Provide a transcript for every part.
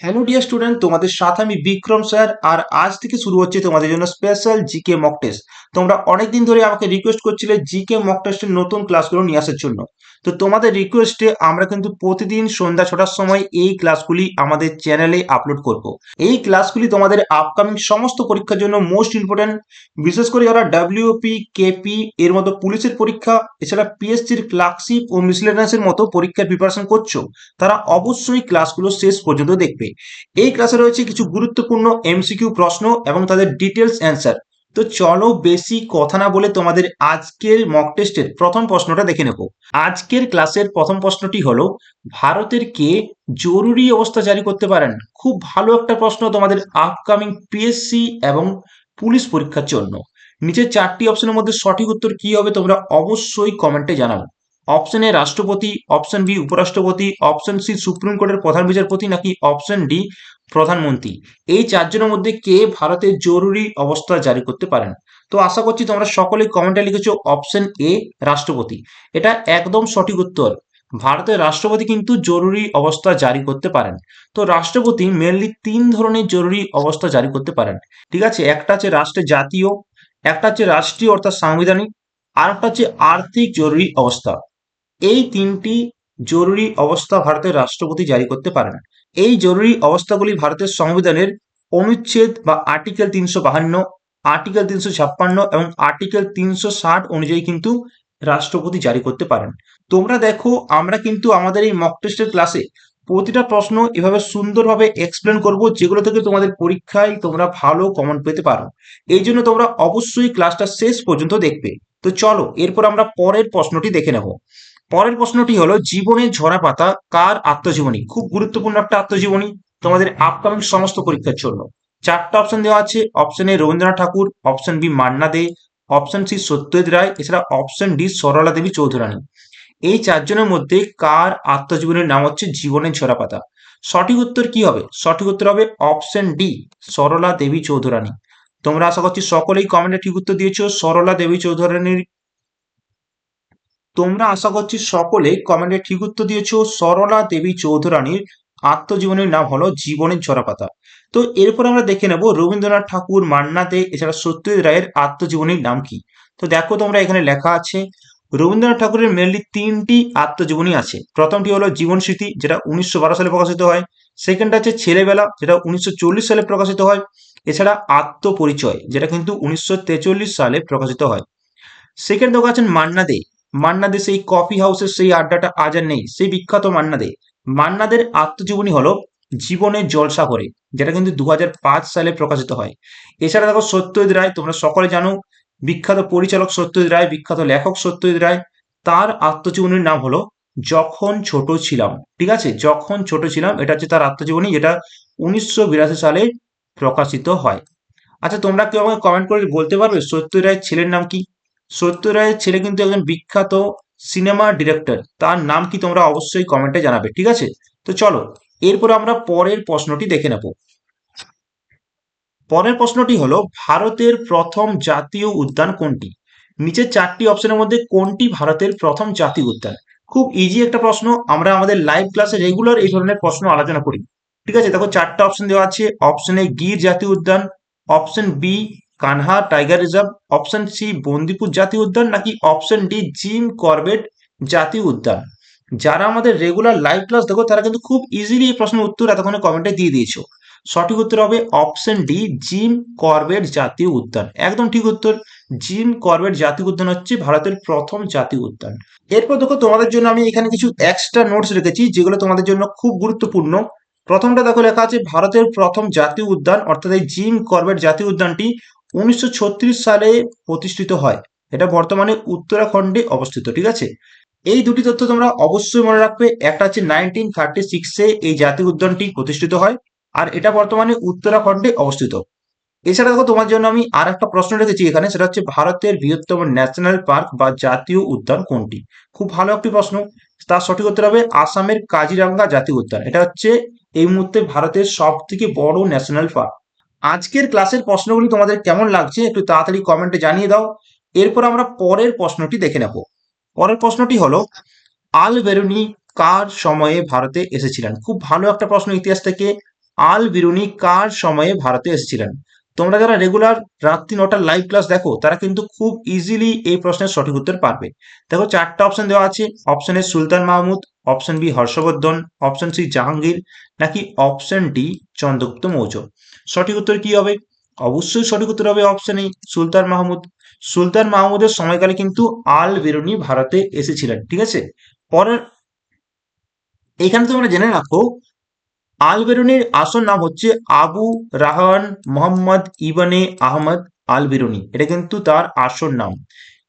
Hello dear student তোমাদের সাথে আমি বিক্রম স্যার আর আজ থেকে শুরু হচ্ছে তোমাদের জন্য স্পেশাল জিকে মক টেস্ট তোমরা অনেকদিন ধরে আমাকে রিকোয়েস্ট করছিলে জিকে মক টেস্টের নতুন ক্লাসগুলো নিয়ে আসার জন্য। তো তোমাদের রিকোয়েস্টে আমরা কিন্তু প্রতিদিন সন্ধ্যা ছটার সময় এই ক্লাসগুলি আমাদের চ্যানেলে আপলোড করব। এই ক্লাসগুলি তোমাদের আপকামিং সমস্ত পরীক্ষার জন্য মোস্ট ইম্পর্টেন্ট বিশেষ করে যারা ডাব্লিউপি কেপি এর মতো পুলিশের পরীক্ষা, এছাড়া পিএসসির ক্লার্কশিপ ও মিসলেনিয়াসের মতো পরীক্ষার প্রিপারেশন করছ, তারা অবশ্যই ক্লাসগুলো শেষ পর্যন্ত দেখবে। এই ক্লাসে রয়েছে কিছু গুরুত্বপূর্ণ এমসিকিউ প্রশ্ন এবং তাদের ডিটেলস অ্যান্সার তো চলো বেশি কথা না বলে তোমাদের আজকের মক টেস্টের প্রথম প্রশ্নটা দেখে নেব। আজকের ক্লাসের প্রথম প্রশ্নটি হলো, ভারতের কে জরুরি অবস্থা জারি করতে পারেন? খুব ভালো একটা প্রশ্ন তোমাদের আপকামিং পিএসসি এবং পুলিশ পরীক্ষার জন্য। নিচের চারটি অপশনের মধ্যে সঠিক উত্তর কি হবে তোমরা অবশ্যই কমেন্টে জানাবে। অপশন এ রাষ্ট্রপতি অপশন বি উপরাষ্ট্রপতি অপশন সি সুপ্রিম কোর্টের প্রধান বিচারপতি নাকি অপশন ডি প্রধানমন্ত্রী এই চারজনের মধ্যে কে ভারতের জরুরি অবস্থা জারি করতে পারেন? তো আশা করছি তোমরা সকলেই কমেন্টে লিখেছো অপশন এ রাষ্ট্রপতি এটা একদম সঠিক উত্তর। ভারতের রাষ্ট্রপতি কিন্তু জরুরি অবস্থা জারি করতে পারেন। তো রাষ্ট্রপতি মেনলি তিন ধরনের জরুরি অবস্থা জারি করতে পারেন। ঠিক আছে? একটা হচ্ছে রাষ্ট্রের জাতীয়, একটা হচ্ছে রাষ্ট্রীয় অর্থাৎ সাংবিধানিক, আর একটা হচ্ছে আর্থিক জরুরি অবস্থা। এই তিনটি জরুরি অবস্থা ভারতের রাষ্ট্রপতি জারি করতে পারেন এই জরুরি অবস্থাগুলি ভারতের সংবিধানের অনুচ্ছেদ বা আর্টিকেল তিনশো বাহান্ন, আর্টিকেল তিনশো ছাপ্পান্ন এবং আর্টিকেল তিনশো ষাট অনুযায়ী কিন্তু রাষ্ট্রপতি জারি করতে পারেন। তোমরা দেখো, আমরা কিন্তু আমাদের এই মক টেস্টের ক্লাসে প্রতিটা প্রশ্ন এভাবে সুন্দরভাবে এক্সপ্লেন করব, যেগুলো থেকে তোমাদের পরীক্ষায় তোমরা ভালো কমেন্ট পেতে পারো। এই জন্য তোমরা অবশ্যই ক্লাসটা শেষ পর্যন্ত দেখবে। তো চলো, এরপর আমরা পরের প্রশ্নটি দেখে নেব। পরের প্রশ্নটি হলো জীবনের ঝরা পাতা কার আত্মজীবনী? খুব গুরুত্বপূর্ণ একটা আত্মজীবনী। তোমাদের আপকামিং সমস্ত পরীক্ষার জন্য। চারটা অপশন দেওয়া আছে option A Rabindranath Tagore option B Manna Dey option C Satyajit Ray, এছাড়া অপশন ডি সরলা দেবী চৌধুরানী। এই চারজনের মধ্যে কার আত্মজীবনীর নাম হচ্ছে জীবনের ঝরা পাতা? সঠিক উত্তর কি হবে? সঠিক উত্তর হবে অপশন ডি সরলা দেবী চৌধুরানী। তোমরা আশা করছি সকলেই কমেন্টে ঠিক উত্তর দিয়েছ। সরলা দেবী চৌধুরানীর তোমরা আশা করছি সকলে কমেন্টে ঠিক উত্তর দিয়েছ। সরলা দেবী চৌধুরানীর আত্মজীবনীর নাম হলো জীবনের ঝরাপাতা তো এরপর আমরা দেখে নেব রবীন্দ্রনাথ ঠাকুর মান্না দে এছাড়া সত্যজিৎ রায়ের আত্মজীবনীর নাম কি? তো দেখো তোমরা এখানে লেখা আছে, রবীন্দ্রনাথ ঠাকুরের মেনলি তিনটি আত্মজীবনী আছে। প্রথমটি হলো জীবন স্মৃতি, যেটা উনিশশো বারো সালে প্রকাশিত হয়। সেকেন্ড আছে ছেলেবেলা, যেটা উনিশশো চল্লিশ সালে প্রকাশিত হয়। এছাড়া আত্মপরিচয়, যেটা কিন্তু উনিশশো সালে প্রকাশিত হয়। সেকেন্ড দেখো আছেন মান্না দে মান্না দে সেই কফি হাউসের সেই আড্ডাটা আজ আর নেই। সেই বিখ্যাত মান্না দে মান্নাদের আত্মজীবনী হলো জীবনের জলসা করে, যেটা কিন্তু দু হাজার পাঁচ সালে প্রকাশিত হয়। এছাড়া দেখো সত্যজিৎ রায়, তোমরা সকলে জানো, বিখ্যাত পরিচালক সত্যজিৎ রায়, বিখ্যাত লেখক সত্যজিৎ রায়, তার আত্মজীবনীর নাম হলো যখন ছোট ছিলাম। ঠিক আছে? যখন ছোট ছিলাম, এটা হচ্ছে তার আত্মজীবনী, যেটা উনিশশো বিরাশি সালে প্রকাশিত হয়। আচ্ছা তোমরা কেউ আমাকে কমেন্ট করে বলতে পারবে সত্যজিৎ রায়ের ছেলের নাম কি? সত্য রায়ের ছেলে কিন্তু একজন বিখ্যাত সিনেমা ডিরেক্টর। তার নাম কি তোমরা অবশ্যই কমেন্টে জানাবে, ঠিক আছে? তো চলো, এরপর আমরা পরের প্রশ্নটি দেখে নেব। পরের প্রশ্নটি হলো, ভারতের প্রথম জাতীয় উদ্যান কোনটি? নিচে চারটি অপশনের মধ্যে কোনটি ভারতের প্রথম জাতীয় উদ্যান? খুব ইজি একটা প্রশ্ন, আমরা আমাদের লাইভ ক্লাসে রেগুলার এই ধরনের প্রশ্ন আলোচনা করি। ঠিক আছে, দেখো, চারটা অপশন দেওয়া আছে অপশন এ গির জাতীয় উদ্যান option B Kanha tiger reserve option C Bandipur জাতীয় উদ্যান নাকি অপশন ডি জিম করবেট জাতীয় উদ্যান? যারা আমাদের রেগুলার লাইভ ক্লাস দেখো, তারা কিন্তু খুব ইজিলি এই প্রশ্নের উত্তর এতক্ষণে কমেন্টে দিয়ে দিয়েছ। সঠিক উত্তর হবে অপশন ডি জিম করবেট জাতীয় উদ্যান। একদম ঠিক উত্তর। জিম করবেট জাতীয় উদ্যান হচ্ছে ভারতের প্রথম জাতীয় উদ্যান। এরপর দেখো, তোমাদের জন্য আমি এখানে কিছু এক্সট্রা নোটস রেখেছি, যেগুলো তোমাদের জন্য খুব গুরুত্বপূর্ণ। প্রথমটা দেখো লেখা আছে, ভারতের প্রথম জাতীয় উদ্যান, অর্থাৎ এই জিম করবেট জাতীয় উদ্যানটি উনিশশো ছত্রিশ সালে প্রতিষ্ঠিত হয়। এটা বর্তমানে উত্তরাখণ্ডে অবস্থিত, ঠিক আছে? এই দুটি তথ্য তোমরা অবশ্যই মনে রাখবে। একটা হচ্ছে নাইনটিন থার্টি সিক্সে এই জাতীয় উদ্যানটি প্রতিষ্ঠিত হয় আর এটা বর্তমানে উত্তরাখণ্ডে অবস্থিত। এছাড়া দেখো, তোমার জন্য আমি আর একটা প্রশ্ন রেখেছি এখানে, সেটা হচ্ছে ভারতের বৃহত্তম ন্যাশনাল পার্ক বা জাতীয় উদ্যান কোনটি? খুব ভালো একটি প্রশ্ন। তার সঠিক উত্তর হবে আসামের কাজিরাঙ্গা জাতীয় উদ্যান। এটা হচ্ছে এই মুহূর্তে ভারতের সব থেকে বড় ন্যাশনাল পার্ক আজকের ক্লাসের প্রশ্নগুলি তোমাদের কেমন লাগছে একটু তাড়াতাড়ি কমেন্টে জানিয়ে দাও। এরপর আমরা পরের প্রশ্নটি দেখে নেব। পরের প্রশ্নটি হলো আল বেরুনি কার সময়ে ভারতে এসেছিলেন? খুব ভালো একটা প্রশ্ন ইতিহাস থেকে। আল বিরুনি কার সময়ে ভারতে এসেছিলেন? তোমরা যারা রেগুলার রাত্রি নটার লাইভ ক্লাস দেখো, তারা কিন্তু খুব ইজিলি এই প্রশ্নের সঠিক উত্তর পারবে। দেখো, চারটা অপশন দেওয়া আছে। Option Sultan Mahmud option B Harshavardhana, option C Jahangir, নাকি অপশন ডি চন্দ্রগুপ্ত মৌর্য? সঠিক উত্তর কি হবে? অবশ্যই সঠিক উত্তর হবে অপশন এ সুলতান মাহমুদ। সুলতান মাহমুদের সময়কালে কিন্তু আল বেরুনি ভারতে এসেছিলেন, ঠিক আছে? পরের এখানে তোমরা জেনে রাখো, আল বেরুনির আসল নাম হচ্ছে আবু রাহান মোহাম্মদ ইবানে আহমদ আল বেরুনি। এটা কিন্তু তার আসল নাম।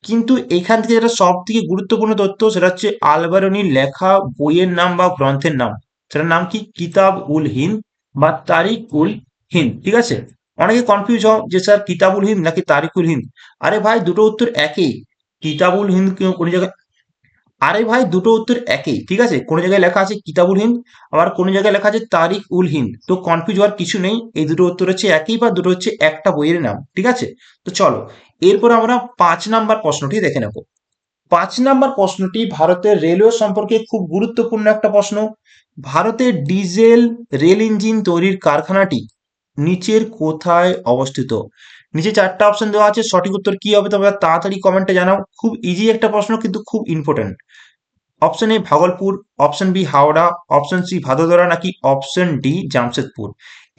কিন্তু এখান থেকে যেটা সব থেকে গুরুত্বপূর্ণ তথ্য সেটা হচ্ছে আলবারনির লেখা বইয়ের নাম বা গ্রন্থের নাম। সেটার নাম কি? কিতাব উল হিন্দ বা তারিক উল হিন্দ, ঠিক আছে? অনেকে কনফিউজ হও যে স্যার কিতাবুল হিন্দ নাকি তারিকুল হিন্দ? আরে ভাই, দুটো উত্তর একই। কিতাবুল হিন্দ কোন জায়গায় আরে ভাই, দুটো উত্তর একই, ঠিক আছে? কোনো জায়গায় লেখা আছে কিতাবুল হিন্দ, আবার কোনো জায়গায় লেখা আছে তারিক উল হিন্দ। তো কনফিউজ হওয়ার কিছু নেই, এই দুটো উত্তর হচ্ছে একই বা দুটো হচ্ছে একটা বইয়ের নাম, ঠিক আছে? তো চলো, এরপর আমরা পাঁচ নাম্বার প্রশ্নটি দেখে নেব। পাঁচ নাম্বার প্রশ্নটি ভারতের রেলওয়ে সম্পর্কে খুব গুরুত্বপূর্ণ একটা প্রশ্ন। ভারতের ডিজেল রেল ইঞ্জিন তৈরির কারখানাটি নিচের কোথায় অবস্থিত? নিচে চারটা অপশন দেওয়া আছে, সঠিক উত্তর কি হবে তবে তাড়াতাড়ি কমেন্টে জানাও। খুব ইজি একটা প্রশ্ন, কিন্তু খুব important option A Bhagalpur option B Howrah option C Vadodara নাকি অপশন ডি জামশেদপুর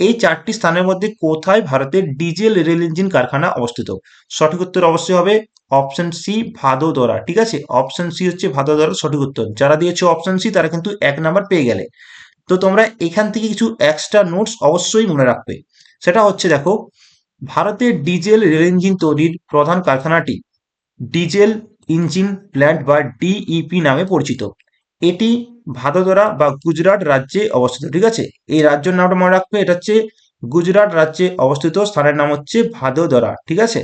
এই চারটি স্থানের মধ্যে কোথায় ভারতের ডিজেল রেল ইঞ্জিন কারখানা অবস্থিত? সঠিক উত্তর অবশ্যই হবে অপশন সি ভাদোদরা ঠিক আছে? অপশন সি হচ্ছে ভাদোদরা সঠিক উত্তর। যারা দিয়েছে অপশন সি তারা কিন্তু এক নাম্বার পেয়ে গেলে। তো তোমরা এখান থেকে কিছু এক্সট্রা নোটস অবশ্যই মনে রাখবে। সেটা হচ্ছে, দেখো, ভারতের ডিজেল রেল ইঞ্জিন তৈরির প্রধান কারখানাটি ডিজেল ইঞ্জিন প্ল্যান্ট বা ডিইপি নামে পরিচিত। এটি ভাদোদরা বা গুজরাট রাজ্যে অবস্থিত, ঠিক আছে? এই রাজ্যের নামটা মনে রাখবে, এটা হচ্ছে গুজরাট রাজ্যে অবস্থিত, স্থানের নাম হচ্ছে ভাদোদরা, ঠিক আছে?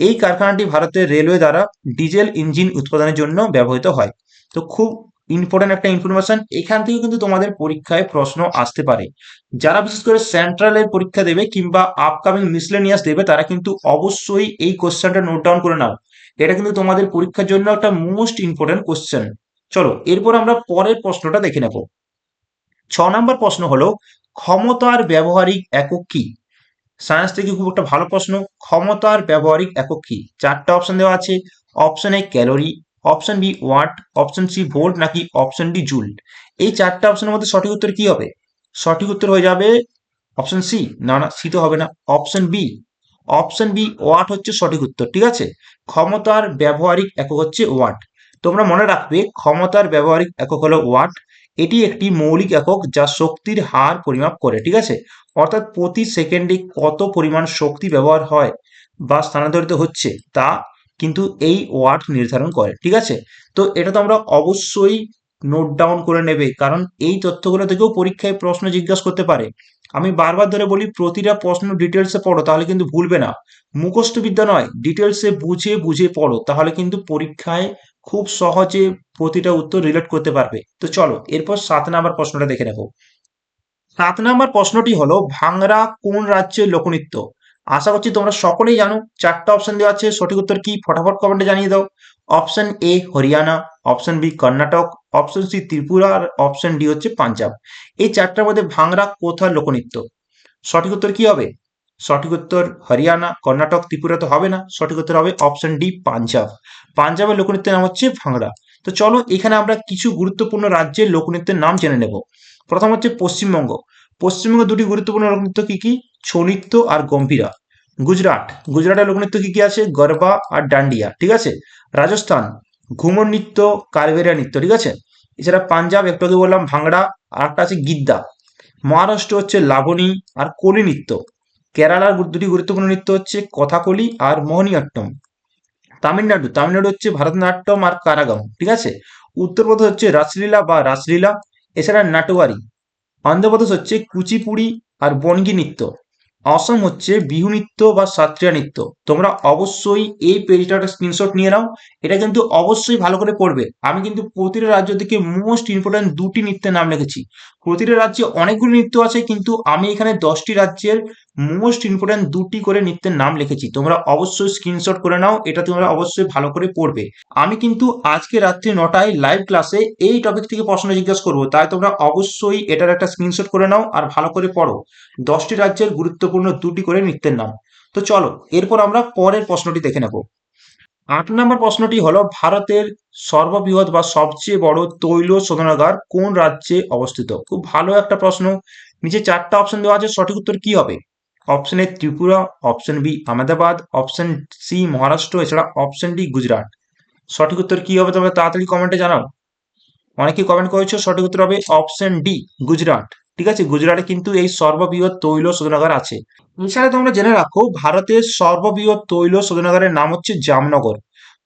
এই কারখানাটি ভারতের রেলওয়ে দ্বারা ডিজেল ইঞ্জিন উৎপাদনের জন্য ব্যবহৃত হয়। তো খুব ইম্পর্টেন্ট একটা ইনফরমেশন, এখান থেকে কিন্তু তোমাদের পরীক্ষায় প্রশ্ন আসতে পারে। যারা বিশেষ করে সেন্ট্রালের পরীক্ষা দেবে কিংবা আপকামিং মিসলেনিয়াস দেবে, তারা কিন্তু অবশ্যই এই কোশ্চেনটা নোট ডাউন করে নাও। এটা কিন্তু তোমাদের পরীক্ষার জন্য একটা মোস্ট ইম্পর্টেন্ট কোশ্চেন চলো, এরপর আমরা পরের প্রশ্নটা দেখে নেব। ছ নম্বর প্রশ্ন হলো, ক্ষমতার ব্যবহারিক একক কি? সায়েন্স থেকে খুব একটা ভালো প্রশ্ন। ক্ষমতার ব্যবহারিক একক কি? চারটা অপশন দেওয়া আছে। Option A calorie option B watt option C volt নাকি অপশন ডি জুল এই চারটা অপশনের মধ্যে সঠিক উত্তর কি হবে? সঠিক উত্তর হয়ে যাবে অপশন সি না না সি তো হবে না। Option B option B watt হচ্ছে সঠিক উত্তর, ঠিক আছে? ক্ষমতার ব্যবহারিক একক হচ্ছে ওয়াট তোমরা মনে রাখবে, ক্ষমতার ব্যবহারিক একক হলো ওয়াট এটি একটি মৌলিক একক যা শক্তির হার পরিমাপ করে, ঠিক আছে? অর্থাৎ প্রতি সেকেন্ডে কত পরিমাণ শক্তি ব্যবহার হয় বা স্থানান্তরিত হচ্ছে তা কিন্তু এই ওয়াট নির্ধারণ করে, ঠিক আছে? তো এটা তো আমরা অবশ্যই নোট ডাউন করে নেবে, কারণ এই তথ্যগুলো থেকেও পরীক্ষায় প্রশ্ন জিজ্ঞাসা করতে পারে। আমি বারবার ধরে বলি, প্রতিটা প্রশ্ন ডিটেলসে পড়ো, তাহলে কিন্তু ভুলবে না। মুখস্থ বিদ্যা নয় ডিটেলসে বুঝে বুঝে পড়ো, তাহলে কিন্তু পরীক্ষায় খুব সহজে প্রতিটা উত্তর রিলেট করতে পারবে। তো চলো, এরপর সাত নাম্বার প্রশ্নটা দেখে নেব। সাত নাম্বার প্রশ্নটি হলো, ভাংরা কোন রাজ্যের লোকনৃত্য? আশা করছি তোমরা সকলেই জানো চারটা অপশন দেওয়া আছে, সঠিক উত্তর কি? ফটাফট কমেন্টে জানিয়ে দাও। Option A Haryana option B Karnataka option C Tripura R option D হচ্ছে পাঞ্জাব এই চারটার মধ্যে ভাংরা কোথার লোকনৃত্য? সঠিক উত্তর কি হবে? সঠিক উত্তর হরিয়ানা কর্ণাটক ত্রিপুরা তো হবে না। সঠিক উত্তর হবে অপশন ডি পাঞ্জাব পাঞ্জাবের লোকনৃত্যের নাম হচ্ছে ভাংরা তো চলো এখানে আমরা কিছু গুরুত্বপূর্ণ রাজ্যের লোকনৃত্যের নাম জেনে নেব। প্রথম হচ্ছে পশ্চিমবঙ্গ। পশ্চিমবঙ্গের দুটি গুরুত্বপূর্ণ লোকনৃত্য কি কি? ছৌ নৃত্য আর গম্ভীরা। গুজরাট। গুজরাটের লোকনৃত্য কি কি আছে? গরবা আর ডান্ডিয়া, ঠিক আছে? রাজস্থান। ঘুমর নৃত্য, কারবেরিয়া নৃত্য, ঠিক আছে? এছাড়া পাঞ্জাব, একটু আগে বললাম ভাংড়া আর একটা আছে গিদ্দা। মহারাষ্ট্র হচ্ছে লাবণী আর কলি নৃত্য। কেরালার দুটি গুরুত্বপূর্ণ নৃত্য হচ্ছে কথাকলি আর মোহনীয়াট্টম। তামিলনাড়ু। তামিলনাড়ু হচ্ছে ভারতনাট্যম আর কারাগাম, ঠিক আছে? উত্তরপ্রদেশ হচ্ছে রাসলীলা বা রাসলীলা। এছাড়া নাটোয়ারি। অন্ধ্রপ্রদেশ হচ্ছে কুচিপুড়ি আর বনগি নৃত্য। অসম হচ্ছে বিহু নৃত্য বা সাত্রিয়া নৃত্য। তোমরা অবশ্যই এই পেজটা একটা স্ক্রিনশট নিয়ে নাও। এটা কিন্তু অবশ্যই ভালো করে পড়বে। আমি কিন্তু প্রতিটা রাজ্য থেকে মোস্ট ইম্পর্টেন্ট দুটি নৃত্যের নাম লিখেছি। প্রতিটা রাজ্যে অনেকগুলো নৃত্য আছে, কিন্তু আমি এখানে দশটি রাজ্যের মোস্ট ইম্পর্টেন্ট দুটি করে নৃত্যের নাম লিখেছি। তোমরা অবশ্যই স্ক্রিনশট করে নাও। এটা তোমরা অবশ্যই ভালো করে পড়বে। আমি কিন্তু আজকে রাত্রি নটায় লাইভ ক্লাসে এই টপিক থেকে প্রশ্ন জিজ্ঞাসা করব। তাই তোমরা অবশ্যই এটার একটা স্ক্রিনশট করে নাও আর ভালো করে পড়ো। দশটি রাজ্যের গুরুত্বপূর্ণ দুটি করে নৃত্যের নাম। তো চলো, এরপর আমরা পরের প্রশ্নটি দেখে নেব। আট নম্বর প্রশ্নটি হলো, ভারতের সর্ববৃহৎ বা সবচেয়ে বড় তৈল শোধনাগার কোন রাজ্যে অবস্থিত? খুব ভালো একটা প্রশ্ন। নিচে চারটা অপশন দেওয়া আছে, সঠিক উত্তর কি হবে? Option A Tripura option B Ahmedabad option C Maharashtra, এছাড়া অপশন ডি গুজরাট। সঠিক উত্তর কি হবে তবে তাড়াতাড়ি কমেন্টে জানাও। অনেকে কমেন্ট করেছ, সঠিক উত্তর হবে অপশন ডি গুজরাট। ঠিক আছে? গুজরাটে কিন্তু এই সর্ববৃহৎ তৈল শোধনাগার আছে। এছাড়া তোমরা জেনে রাখো, ভারতের সর্ববৃহৎ তৈল শোধনাগারের নাম হচ্ছে জামনগর।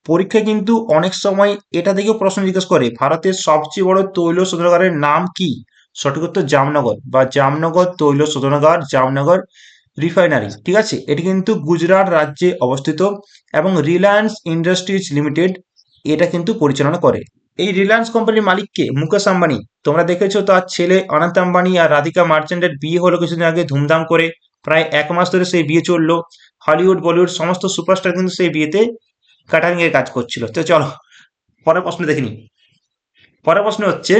পরীক্ষায় কিন্তু অনেক সময় এটা দেখেও প্রশ্ন জিজ্ঞেস করে, ভারতের সবচেয়ে বড় তৈল শোধনাগারের নাম কি? সঠিক উত্তর জামনগর বা জামনগর তৈল শোধনাগার, জামনগর রিফাইনারি, ঠিক আছে? এটি কিন্তু গুজরাট রাজ্যে অবস্থিত এবং রিলায়েন্স ইন্ডাস্ট্রিজ লিমিটেড এটা কিন্তু পরিচালনা করে। এই রিলায়েন্স কোম্পানির মালিককে মুকেশ আম্বানি। তোমরা দেখেছ তার ছেলে অনন্ত আম্বানি আর রাধিকা মার্চেন্টের বিয়ে হলো কিছুদিন আগে ধুমধাম করে। প্রায় এক মাস ধরে সেই বিয়ে চলল। হলিউড বলিউড সমস্ত সুপারস্টার কিন্তু সেই বিয়েতে ক্যাটারিং এর কাজ করছিল। তো চলো, পরের প্রশ্ন দেখিনি পরের প্রশ্ন হচ্ছে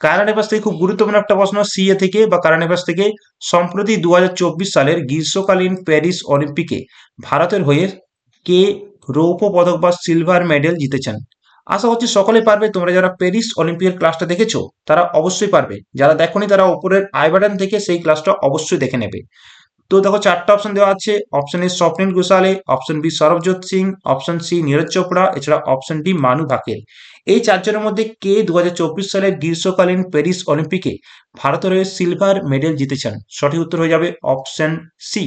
কারেন্ট অ্যাফেয়ার্স থেকে খুব গুরুত্বপূর্ণ একটা প্রশ্ন সিএ থেকে বা কারেন্ট অ্যাফেয়ার্স থেকে সম্প্রতি দু হাজার চব্বিশ সালের গ্রীষ্মকালীন প্যারিস অলিম্পিকে ভারতের হয়ে কে রৌপ্য পদক বা সিলভার মেডেল জিতেছেন? আশা করছি সকলে পারবে। তোমরা যারা প্যারিস অলিম্পিকের ক্লাসটা দেখেছ, তারা অবশ্যই পারবে। যারা দেখোনি, তারা উপরের আই বাটন থেকে সেই ক্লাসটা অবশ্যই দেখে নেবে। তো দেখো, চারটা অপশন দেওয়া আছে। Option A Swapnil ঘোষালে option B Sarabjot Singh option C Neeraj Chopra এছাড়া অপশন ডি মানু ভাকের এই চারজনের মধ্যে কে দু হাজার চব্বিশ সালের গ্রীষ্মকালীন প্যারিস অলিম্পিকে ভারতের হয়ে সিলভার মেডেল জিতেছেন? সঠিক উত্তর হয়ে যাবে অপশন সি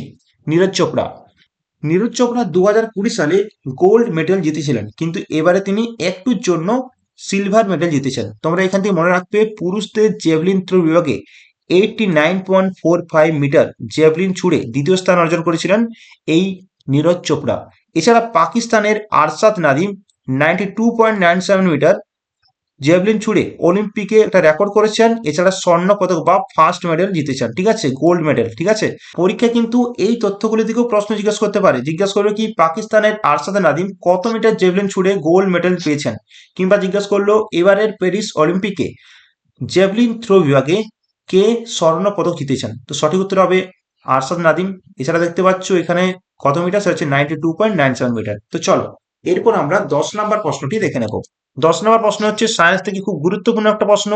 নীরজ চোপড়া নীরজ চোপড়া দু সালে গোল্ড মেডেল জিতেছিলেন। কিন্তু এবারে তিনি একটুর জন্য সিলভার মেডেল জিতেছেন। তোমরা এখান থেকে মনে রাখবে পুরুষদের জেভলিন থ্রো বিভাগে eighty nine point four five metre javelin ছুড়ে দ্বিতীয় স্থান অর্জন করেছিলেন এই নীরজ চোপড়া। এছাড়া পাকিস্তানের Arshad Nadeem ninety two point nine seven metre javelin ছুড়ে অলিম্পিকে একটা রেকর্ড করেছেন, এছাড়া স্বর্ণ পদক বা ফার্স্ট মেডেল জিতেছেন। ঠিক আছে? গোল্ড মেডেল ঠিক আছে? পরীক্ষায় কিন্তু এই তথ্যগুলি থেকেও প্রশ্ন জিজ্ঞেস করতে পারে। জিজ্ঞাসা করবে কি পাকিস্তানের আরশাদ নাদিম কত মিটার জেভলিন ছুড়ে গোল্ড মেডেল পেয়েছেন? কিংবা জিজ্ঞাসা করল এবারের প্যারিস অলিম্পিকে জেভলিন থ্রো বিভাগে কে স্বর্ণ পদক জিতেছেন? তো সঠিক উত্তর হবে আরশাদ নাদিম। এছাড়া দেখতে পাচ্ছ এখানে কত মিটার সেটা হচ্ছে ninety two point nine seven metre তো চলো এরপর আমরা দশ নম্বর প্রশ্নটি দেখে নেব। দশ নম্বর প্রশ্ন হচ্ছে সায়েন্স থেকে খুব গুরুত্বপূর্ণ একটা প্রশ্ন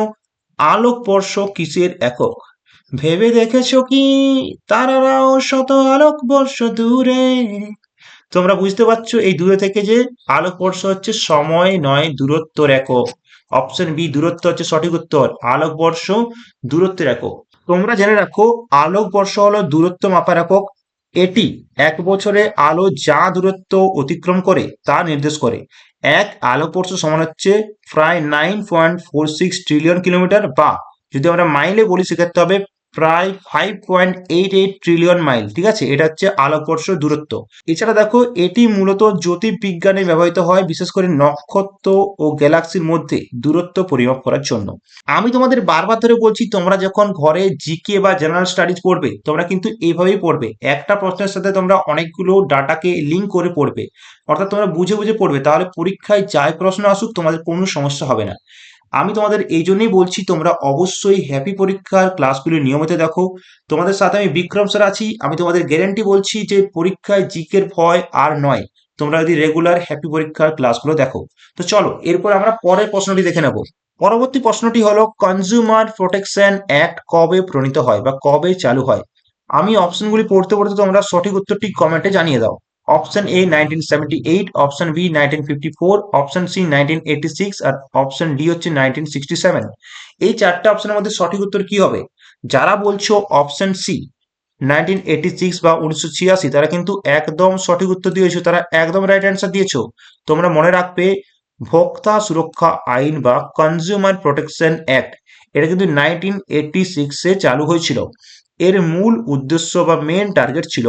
আলোকবর্ষ কিসের একক? ভেবে দেখেছ কি? তারারাও শত আলোকবর্ষ দূরে। তোমরা বুঝতে পারছ এই দূরে থেকে যে আলোকবর্ষ হচ্ছে সময় নয় দূরত্বর একক। অপশন বি দূরত্ব হচ্ছে সঠিক উত্তর আলোকবর্ষ দূরত্বের একক। তোমরা জেনে রাখো আলোকবর্ষ হলো দূরত্ব মাপার একক। এটি এক বছরে আলো যা দূরত্ব অতিক্রম করে তা নির্দেশ করে। এক, আলো আলোকবর্ষ সমান হচ্ছে প্রায় nine point four six trillion kilometre বা যদি আমরা মাইলে বলি, সেক্ষেত্রে হবে প্রায় five point eight eight trillion mile ঠিক আছে? এটা হচ্ছে আলোকবর্ষ দূরত্ব। এছাড়া দেখো, এটি মূলত জ্যোতির্বিজ্ঞানে ব্যবহৃত হয়, বিশেষ করে নক্ষত্র ও গ্যালাক্সির মধ্যে দূরত্ব পরিমাপ করার জন্য। আমি তোমাদের বারবার ধরে বলছি, তোমরা যখন ঘরে জিকে বা জেনারেল স্টাডিজ পড়বে, তোমরা কিন্তু এইভাবেই পড়বে। একটা প্রশ্নের সাথে তোমরা অনেকগুলো ডাটাকে লিঙ্ক করে পড়বে। অর্থাৎ তোমরা বুঝে বুঝে পড়বে, তাহলে পরীক্ষায় যাই প্রশ্ন আসুক, তোমাদের কোনো সমস্যা হবে না। আমি তোমাদের এই জন্যই বলছি, তোমরা অবশ্যই হ্যাপি পরীক্ষার ক্লাসগুলি নিয়মিত দেখো। তোমাদের সাথে আমি বিক্রম স্যার আছি। আমি তোমাদের গ্যারেন্টি বলছি যে পরীক্ষায় জিকের ভয় আর নয়। তোমরা যদি রেগুলার হ্যাপি পরীক্ষার ক্লাসগুলো দেখো। তো চলো, এরপর আমরা পরের প্রশ্নটি দেখে নেব। পরবর্তী প্রশ্নটি হলো কনজিউমার প্রোটেকশন অ্যাক্ট কবে প্রণীত হয় বা কবে চালু হয়? আমি অপশনগুলি পড়তে পড়তে তোমরা সঠিক উত্তরটি কমেন্টে জানিয়ে দাও। Option A nineteen seventy eight option B nineteen fifty four option C nineteen eighty six R option D হচ্ছে নাইনটিন সিক্সটি সেভেন এই চারটে অপশনের মধ্যে সঠিক উত্তর কি হবে? যারা বলছো option C nineteen eighty six বা উনিশশো ছিয়াশি, তারা কিন্তু একদম সঠিক উত্তর দিয়েছ। তারা একদম রাইট অ্যান্সার দিয়েছ। তোমরা মনে রাখবে, ভোক্তা সুরক্ষা আইন বা কনজিউমার প্রোটেকশন অ্যাক্ট এটা কিন্তু নাইনটিন এইটি সিক্সে চালু হয়েছিল। এর মূল উদ্দেশ্য বা মেন টার্গেট ছিল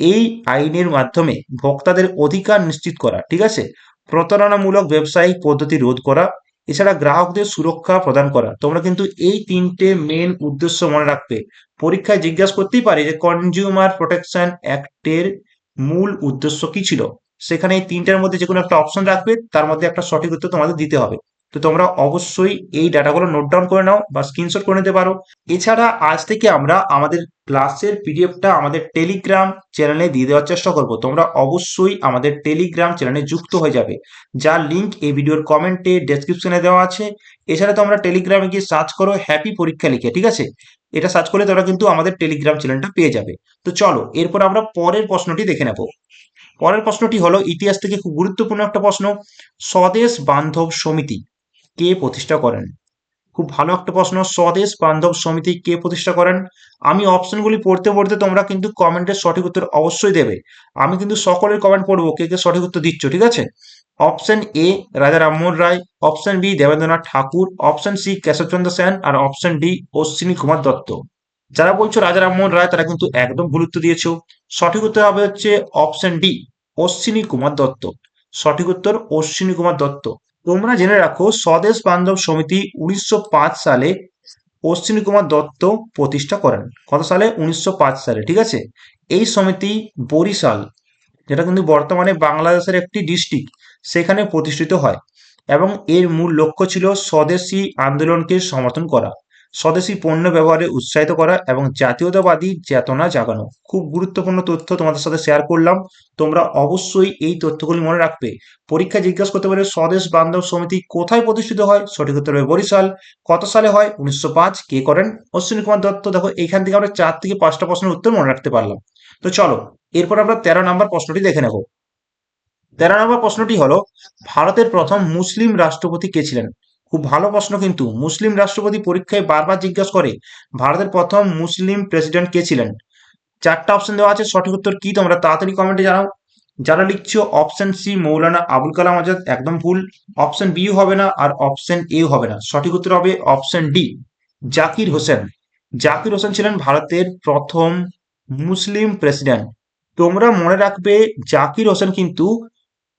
এই আইনের মাধ্যমে ভোক্তাদের অধিকার নিশ্চিত করা, ঠিক আছে? প্রতারণামূলক ব্যবসায়িক পদ্ধতি রোধ করা, এছাড়া গ্রাহকদের সুরক্ষা প্রদান করা। তোমরা কিন্তু এই তিনটে মেন উদ্দেশ্য মনে রাখবে। পরীক্ষায় জিজ্ঞাসা করতেই পারে যে কনজিউমার প্রোটেকশন অ্যাক্টের মূল উদ্দেশ্য কি ছিল? সেখানে এই তিনটার মধ্যে যে কোনো একটা অপশন রাখবে, তার মধ্যে একটা সঠিক উত্তর তোমাদের দিতে হবে। তো তোমরা অবশ্যই এই ডাটাগুলো নোট ডাউন করে নাও বা স্ক্রিনশট করে নিতে পারো। এছাড়া আজ থেকে আমরা আমাদের ক্লাসের পিডিএফটা আমাদের টেলিগ্রাম চ্যানেলে দিয়ে দেওয়ার চেষ্টা করব। তোমরা অবশ্যই আমাদের টেলিগ্রাম চ্যানেলে যুক্ত হয়ে যাবে। যার লিঙ্ক এই ভিডিওর কমেন্টে ডেসক্রিপশনে দেওয়া আছে। এছাড়া তোমরা টেলিগ্রামে গিয়ে সার্চ করো হ্যাপি পরীক্ষা লিখে, ঠিক আছে? এটা সার্চ করলে তোমরা কিন্তু আমাদের টেলিগ্রাম চ্যানেলটা পেয়ে যাবে। তো চলো, এরপর আমরা পরের প্রশ্নটি দেখে নেব। পরের প্রশ্নটি হলো, ইতিহাস থেকে খুব গুরুত্বপূর্ণ একটা প্রশ্ন। স্বদেশ বান্ধব সমিতি। কে প্রতিষ্ঠা করেন? খুব ভালো একটা প্রশ্ন। স্বদেশ বান্ধব সমিতি কে প্রতিষ্ঠা করেন? আমি অপশনগুলি পড়তে পড়তে তোমরা কিন্তু কমেন্টের সঠিক উত্তর অবশ্যই দেবে। আমি কিন্তু সকলের কমেন্ট পড়ব, কে কে সঠিক উত্তর দিচ্ছ, ঠিক আছে? Option A Raja Rammohan Roy, option B, Debendranath Tagore, option C, Keshab Chandra Sen, R option D, Ashwini Kumar Dutta. যারা বলছো রাজা রামমোহন রায়, তারা কিন্তু একদম ভুল উত্তর দিয়েছ। সঠিক উত্তর হবে হচ্ছে অপশন ডি, অশ্বিনী কুমার দত্ত। সঠিক উত্তর অশ্বিনী কুমার দত্ত। তোমরা জেনে রাখো, স্বদেশ বান্ধব সমিতি উনিশশো পাঁচ সালে অশ্বিনী কুমার দত্ত প্রতিষ্ঠা করেন। কত সালে? উনিশশো পাঁচ সালে, ঠিক আছে? এই সমিতি বরিশাল, যেটা কিন্তু বর্তমানে বাংলাদেশের একটি ডিস্ট্রিক্ট সেখানে প্রতিষ্ঠিত হয় এবং এর মূল লক্ষ্য ছিল স্বদেশী আন্দোলনকে সমর্থন করা। স্বদেশী পণ্য ব্যবহারে উৎসাহিত করা এবং জাতীয়তাবাদী চেতনা জাগানো। খুব গুরুত্বপূর্ণ তথ্য তোমাদের সাথে শেয়ার করলাম। তোমরা অবশ্যই এই তথ্যগুলি মনে রাখবে। পরীক্ষা জিজ্ঞাসা করতে পারে স্বদেশ বান্ধব সমিতি কোথায় প্রতিষ্ঠিত হয়? সঠিক উত্তর হবে বরিশাল। কত সালে হয়? উনিশশো পাঁচ। কে করেন? অশ্বিনী কুমার দত্ত। দেখো এখান থেকে আমরা চার থেকে পাঁচটা প্রশ্নের উত্তর মনে রাখতে পারলাম। তো চলো, এরপর আমরা তেরো নম্বর প্রশ্নটি দেখে নেব। তেরো নম্বর প্রশ্নটি হলো, ভারতের প্রথম মুসলিম রাষ্ট্রপতি কে ছিলেন? খুব ভালো প্রশ্ন কিন্তু। মুসলিম রাষ্ট্রপতি পরীক্ষায় বারবার জিজ্ঞাসা করে, ভারতের প্রথম মুসলিম প্রেসিডেন্ট কে ছিলেন? চারটা অপশন দেওয়া আছে। সঠিক উত্তর কি তোমরা তাড়াতাড়ি কমেন্টে জানাও। যারা লিখছো অপশন সি মৌলানা আবুল কালাম আজাদ, একদম ভুল। অপশন বি হবে না আর অপশন এ হবে না। সঠিক উত্তর হবে অপশন ডি জাকির হোসেন। জাকির হোসেন ছিলেন ভারতের প্রথম মুসলিম প্রেসিডেন্ট। তোমরা মনে রাখবে, জাকির হোসেন কিন্তু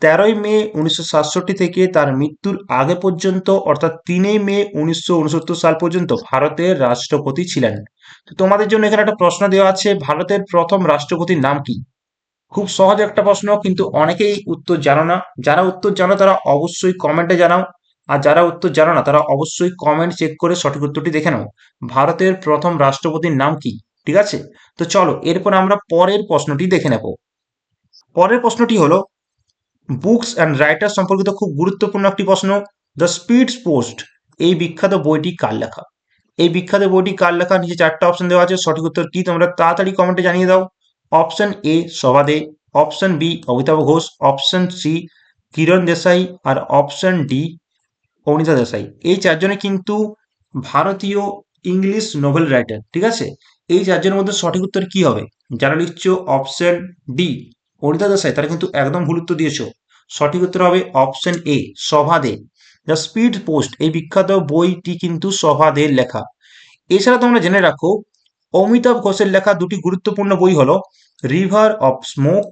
তেরোই মে উনিশশো সাতষট্টি থেকে তার মৃত্যুর আগে পর্যন্ত, অর্থাৎ তিনই মে উনিশশো উনসত্তর সাল পর্যন্ত ভারতের রাষ্ট্রপতি ছিলেন। তো তোমাদের জন্য এখানে একটা প্রশ্ন দেওয়া আছে, ভারতের প্রথম রাষ্ট্রপতির নাম কি? খুব সহজ একটা প্রশ্ন, কিন্তু অনেকেই উত্তর জানো না। যারা উত্তর জানো, তারা অবশ্যই কমেন্টে জানাও। আর যারা উত্তর জানো না, তারা অবশ্যই কমেন্ট চেক করে সঠিক উত্তরটি দেখে নাও। ভারতের প্রথম রাষ্ট্রপতির নাম কি? ঠিক আছে? তো চলো, এরপর আমরা পরের প্রশ্নটি দেখে নেব। পরের প্রশ্নটি হলো বুকস অ্যান্ড রাইটার সম্পর্কিত খুব গুরুত্বপূর্ণ একটি প্রশ্ন দ্য স্পিডস পোস্ট এই বিখ্যাত বইটি কার লেখা? এই বিখ্যাত বইটি কার লেখা? নিচে চারটা অপশন দেওয়া আছে। সঠিক উত্তর কি? তোমরা তাড়াতাড়ি কমেন্টে জানিয়ে দাও। Option A Shobhaa De. Option B Amitabh Ghosh. Option C Kiran Desai. R option D Anita Desai. এই চারজনে কিন্তু ভারতীয় ইংলিশ নোভেল রাইটার ঠিক আছে? এই চারজনের মধ্যে সঠিক উত্তর কি হবে? যারা লিখছো অপশন ডি অনিতা দেশাই, তারা কিন্তু একদম ভুল উত্তর দিয়েছ। সঠিক উত্তর হবে option A Shobhaa De the speed post এই বিখ্যাত বইটি কিন্তু সভাদের লেখা। এছাড়া তোমরা জেনে রাখো, অমিতাভ ঘোষের লেখা দুটি গুরুত্বপূর্ণ বই হলো রিভার অফ স্মোক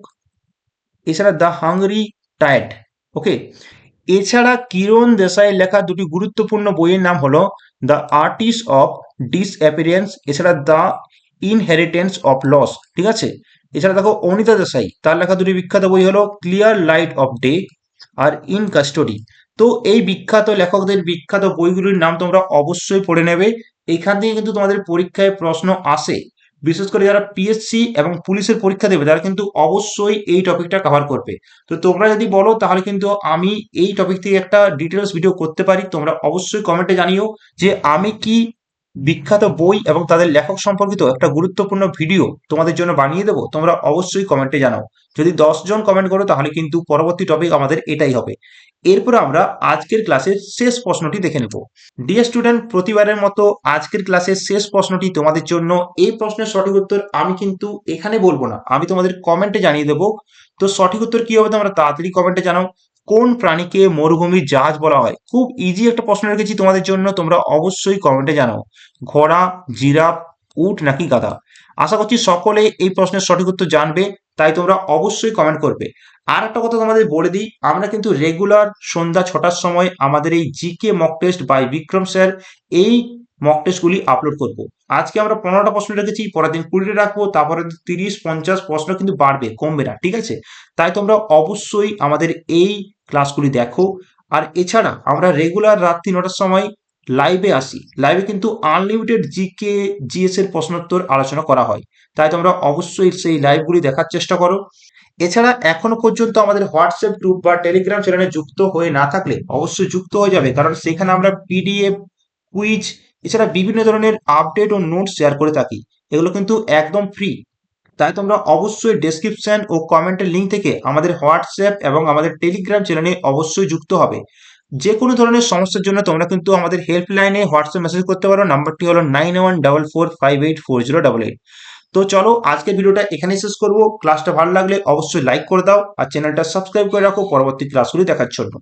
এছাড়া দ্য হাংরি টাইড ওকে এছাড়া কিরণ দেশাইয়ের লেখা দুটি গুরুত্বপূর্ণ বইয়ের নাম হলো দ্য আর্টিস্ট অফ ডিসঅ্যাপিয়ারেন্স এছাড়া দ্য ইনহেরিটেন্স অফ লস ঠিক আছে? এছাড়া দেখো অনিতা দেশাই, তার লেখা দুটি বিখ্যাত বই হলো ক্লিয়ার লাইট অফ ডে আর ইন কাস্টডি তো এই বিখ্যাত লেখকদের বিখ্যাত বইগুলির নাম তোমরা অবশ্যই পড়ে নেবে। এইখান থেকে কিন্তু তোমাদের পরীক্ষায় প্রশ্ন আসে। বিশেষ করে যারা পিএসসি এবং পুলিশের পরীক্ষা দেবে, তারা কিন্তু অবশ্যই এই টপিকটা কভার করবে। তো তোমরা যদি বলো, তাহলে কিন্তু আমি এই টপিক থেকে একটা ডিটেলস ভিডিও করতে পারি। তোমরা অবশ্যই কমেন্টে জানিও যে আমি কি বিখ্যাত বই এবং তাদের লেখক সম্পর্কিত একটা গুরুত্বপূর্ণ ভিডিও তোমাদের জন্য বানিয়ে দেবো, তোমরা অবশ্যই কমেন্টে জানাও। যদি জন কমেন্ট করো, তাহলে কিন্তু পরবর্তী টপিক আমাদের এটাই হবে। এরপর আমরা আজকের ক্লাসের শেষ প্রশ্নটি দেখে নেব। ডিয়ার স্টুডেন্ট প্রতিবারের মতো আজকের ক্লাসের শেষ প্রশ্নটি তোমাদের জন্য এই প্রশ্নের সঠিক উত্তর আমি কিন্তু এখানে বলব না, আমি তোমাদের কমেন্টে জানিয়ে দেবো। তো সঠিক উত্তর কি হবে তোমরা তাড়াতাড়ি কমেন্টে জানাও। কোন প্রাণীকে মরুভূমির জাহাজ বলা হয়? খুব ইজি একটা প্রশ্ন রেখেছি তোমাদের জন্য, তোমরা অবশ্যই কমেন্টে জানাও। ঘোড়া, জিরাফ, উট নাকি গাধা? আশা করছি সকলে এই প্রশ্নের সঠিক উত্তর জানবে, তাই তোমরা অবশ্যই কমেন্ট করবে। আর একটা কথা তোমাদের বলে দিই, আমরা কিন্তু রেগুলার সন্ধ্যা ছটার সময় আমাদের এই GK mock test by Bikram sir এই মক টেস্টগুলি আপলোড করব। আজকে আমরা পনেরোটা প্রশ্ন রেখেছি, পরের দিন কুড়িটা রাখব তারপরে তিরিশ, পঞ্চাশ প্রশ্ন কিন্তু বাড়বে, কমবে না, ঠিক আছে? তাই তোমরা অবশ্যই আমাদের এই ক্লাসগুলি দেখো। আর এছাড়া আমরা রেগুলার রাত্রি নটার সময় লাইভে আসি। লাইভে কিন্তু আনলিমিটেড জিকে জিএস এর প্রশ্নোত্তর আলোচনা করা হয়। তাই তোমরা অবশ্যই সেই লাইভগুলি দেখার চেষ্টা করো। এছাড়া এখনও পর্যন্ত আমাদের হোয়াটসঅ্যাপ গ্রুপ বা টেলিগ্রাম চ্যানেলে যুক্ত হয়ে না থাকলে অবশ্যই যুক্ত হয়ে যাবে, কারণ সেখানে আমরা পিডিএফ কুইজ এছাড়া বিভিন্ন ধরনের আপডেট ও নোটস শেয়ার করে থাকি। এগুলো কিন্তু একদম ফ্রি তাই তোমরা অবশ্যই ডেসক্রিপশন ও কমেন্টের লিঙ্ক থেকে আমাদের হোয়াটসঅ্যাপ এবং আমাদের টেলিগ্রাম চ্যানেলে অবশ্যই যুক্ত হবে। যে কোনো ধরনের সমস্যার জন্য তোমরা কিন্তু আমাদের হেল্পলাইনে হোয়াটসঅ্যাপ মেসেজ করতে পারো। নাম্বারটি হলো nine one double four five eight four zero double eight তো চলো আজকের ভিডিওটা এখানেই শেষ করব। ক্লাসটা ভালো লাগলে অবশ্যই লাইক করে দাও। আর চ্যানেলটা সাবস্ক্রাইব করে রাখো পরবর্তী ক্লাসগুলি দেখার জন্য।